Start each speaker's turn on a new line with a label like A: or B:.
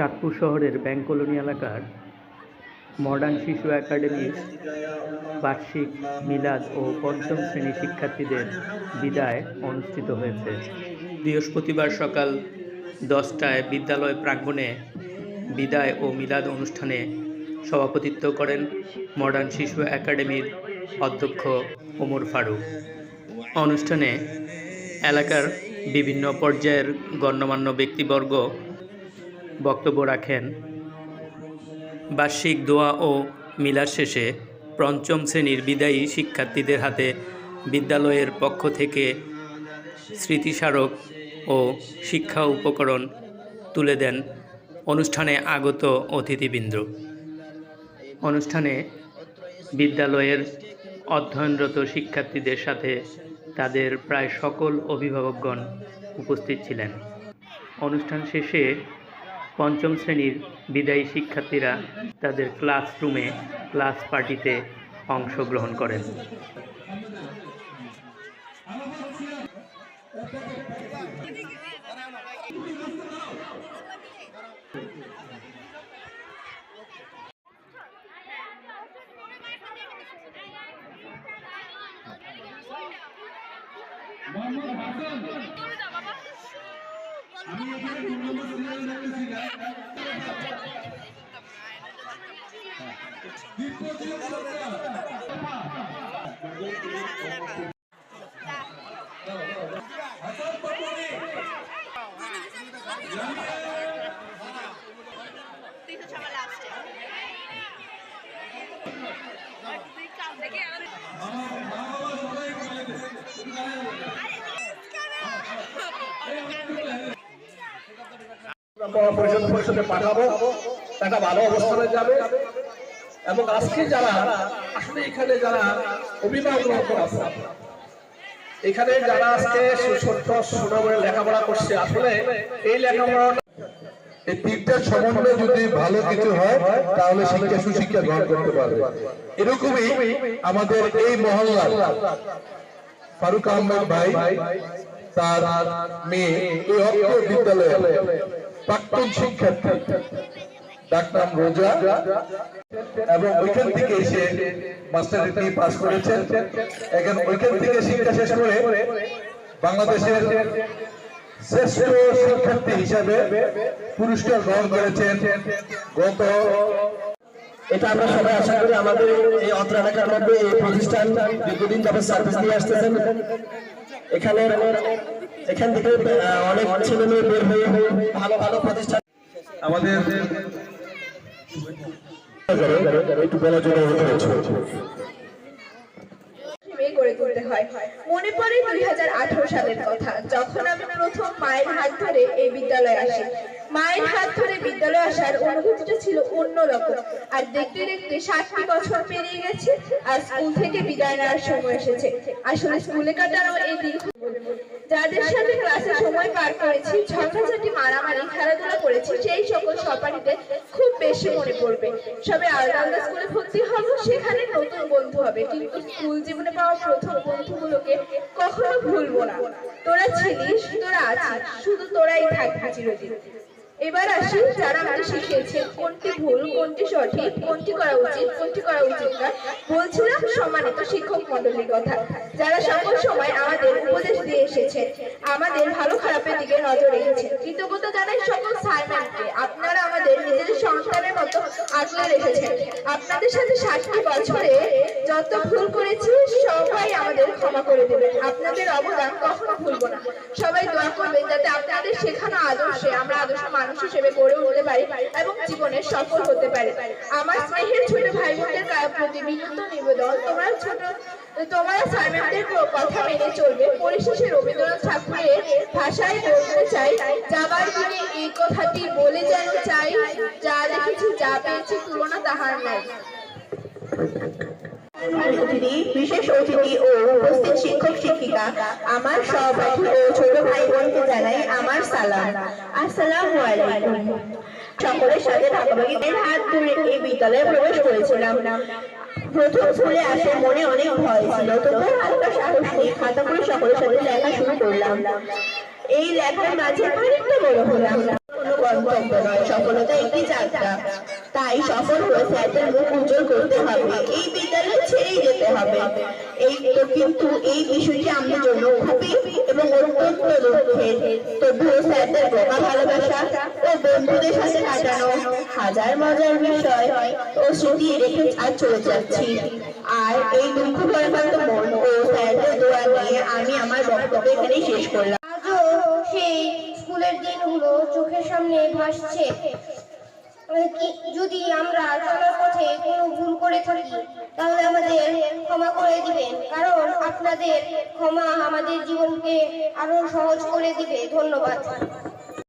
A: চাঁদপুর শহরের bank colony এলাকার modern শিশু একাডেমির বার্ষিক মিলাদ ও পঞ্চম শ্রেণি শিক্ষার্থীদের বিদায় অনুষ্ঠিত হয়েছে। বৃহস্পতিবার সকাল দশটায় বিদ্যালয় প্রাঙ্গণে বিদায় ও মিলাদ অনুষ্ঠানে সভাপতিত্ব করেন মডার্ন শিশু একাডেমির অধ্যক্ষ ওমর ফারুক। অনুষ্ঠানে এলাকার বিভিন্ন পর্যায়ের গণ্যমান্য ব্যক্তিবর্গ বক্তব্য রাখেন। বার্ষিক দোয়া ও মিলার শেষে পঞ্চম শ্রেণির বিদায়ী শিক্ষার্থীদের হাতে বিদ্যালয়ের পক্ষ থেকে স্মৃতিস্মারক ও শিক্ষা উপকরণ তুলে দেন অনুষ্ঠানে আগত অতিথিবৃন্দ। অনুষ্ঠানে বিদ্যালয়ের অধ্যয়নরত শিক্ষার্থীদের সাথে তাদের প্রায় সকল অভিভাবকগণ উপস্থিত ছিলেন। অনুষ্ঠান শেষে পঞ্চম শ্রেণির বিদায়ী শিক্ষার্থীরা তাদের ক্লাসরুমে ক্লাস পার্টিতে অংশগ্রহণ করেন।
B: তুই হচ্ছে আমার লাস্টে তুই কাল থেকে আমাদের
C: আমরা পরিষদ পাঠাবো। একটা ভালো অবস্থানে যাবে। এবং আজকে যারা, আসলে এখানে যারা অভিভাবক আছে, এখানে যারা আজকে সুনামে লেখাপড়া করছে, আসলে এই
D: যদি ভালো কিছু হয়, তাহলে শিক্ষা সুশিক্ষা গ্রহণ করতে পারবে। এরকমই আমাদের এই মহল্লার ফারুক আহমেদ ভাই, তার মেয়ে, এই বিদ্যালয়ে প্রাক্তন শিক্ষার্থী ডাক্তার রোজা এবং ওইখান থেকে এসে মাস্টার ডিগ্রি পাস করেছেন। এখন ওইখান থেকে শিক্ষা শেষ করে বাংলাদেশের শ্রেষ্ঠ শিক্ষার্থী হিসাবে পুরস্কার গ্রহণ করেছেন গত
C: এটা আমরা সবাই আশা করি আমাদের এই অত্র এলাকার মধ্যে এই প্রতিষ্ঠান দীর্ঘদিন যাবত সার্ভিস নিয়ে আসতেছেন। এখানে এখান থেকে অনেক ছেলে মেয়ে বের হয়ে ভালো ভালো প্রতিষ্ঠান।
D: আমাদের একটু বলার জন্য অনুরোধ
B: গড়ে তুলতে হয়। মনে পড়ে দুই হাজার আঠারো সালের কথা যখন আমি প্রথম মায়ের হাত ধরে এই বিদ্যালয়ে আসি। মায়ের হাত ধরে বিদ্যালয়ে আসার অনুভূতিটা ছিল অন্যরকম আর দেখতে দেখতে ষাটটি বছর পেরিয়ে গেছে, আর স্কুল থেকে বিদায় নেওয়ার সময় এসেছে। আসলে স্কুলে কাটানো এই দীর্ঘ যাদের সাথে ক্লাসে সময় পার করেছি ঝগড়াঝাটি মারামারি খেলাধুলা করেছি, সেই সকল সপাটিতে খুব বেশি মনে পড়বে। সবে আলাদা আলাদা স্কুলে ভর্তি হব, সেখানে নতুন বন্ধু হবে। কিন্তু স্কুল জীবনে পাওয়া প্রথম বন্ধুগুলোকে কখনো ভুলবো না। তোরা ছিলিস, তোরা আছিস, শুধু তোরাই থাকবি চিরদিন। এবার আসি যারা আমাদের শিখিয়েছে কোনটি ভুল, কোনটি সঠিক, কোনটি করা উচিত, কোনটি করা উচিত না বলছিলাম সম্মানিত শিক্ষক মন্ডলীর কথা। যারা সকল সময় আমাদের উপদেশ দিয়ে এসেছেন, আমাদের ভালো খারাপের দিকে নজর রেখেছেন, কৃতজ্ঞতা জানাই সকল স্যার ম্যামকে আপনারা আমাদের নিজেদের সন্তানের মতো আগলে রেখেছেন। আপনাদের সাথে ষাটটি বছরে যত ভুল করেছি, সবাই আমাদের ক্ষমা করে দেবেন আপনাদের অবদান কখনো ভুলবো না। সবাই দোয়া করবেন যাতে আপনাদের শেখানো আদর্শে আমরা আদর্শ মানুষ হিসেবে গড়ে উঠতে পারি এবং জীবনে সফল হতে পারি। আমার স্নেহের ছোট ভাই বোনদের প্রতি বিনীত নিবেদন, তোমরা ছোট তোমরা স্যারম্যামদের কথা মেনে চলবে। পরিশেষে রবীন্দ্রনাথ ঠাকুরের ভাষায় বলতে চাই, যাবার দিনে এই কথাটি বলে যেন চাই, যা দেখেছি, যা পেয়েছি, তুলনা তাহার নাই।
E: অতিথি, বিশেষ অতিথি ও উপস্থিত শিক্ষক, শিক্ষিকা, আমার সহপাঠী ও ছোট ভাই বোনকে জানাই আমার সালাম। আসসালামু আলাইকুম। সকলের সাথে ঢাকাবাগীদের হাত ধরে এই বিদ্যালয়ে প্রবেশ করেছিলাম। প্রথম স্কুলে আসে মনে অনেক ভয় ছিল। তবুও হালকা সাহস নিয়ে খাতা করে সকলের সাথে লেখা শুরু করলাম। এই লেখার মাঝে খানিকটা বড় হলাম। গন্তব্য নয় সফলতা একটি যাত্রা। তাই সফল হয়ে স্যারদের মুখ উজ্জ্বল করতে হবে, এই বিদ্যালয় ছেড়েই যেতে হবে। এই কিন্তু এই বিষয়টি আমাদের জন্য খুবই এবং অত্যন্ত দুঃখের। তবুও স্যারদের বোকা ভালোবাসা ও বন্ধুদের সাথে কাটানো হাজার মজার বিষয় ও স্মৃতি রেখে আজ চলে যাচ্ছি। আর এই দুঃখ ভরাক্রান্ত মন ও স্যারদের দোয়া নিয়ে আমি আমার বক্তব্য এখানেই শেষ করলাম।
F: সামনে ভাসছে। যদি আমরা চলার পথে কোনো ভুল করে থাকি, তাহলে আমাদের ক্ষমা করে দিবেন। কারণ আপনাদের ক্ষমা আমাদের জীবনকে আরও সহজ করে দিবে। ধন্যবাদ।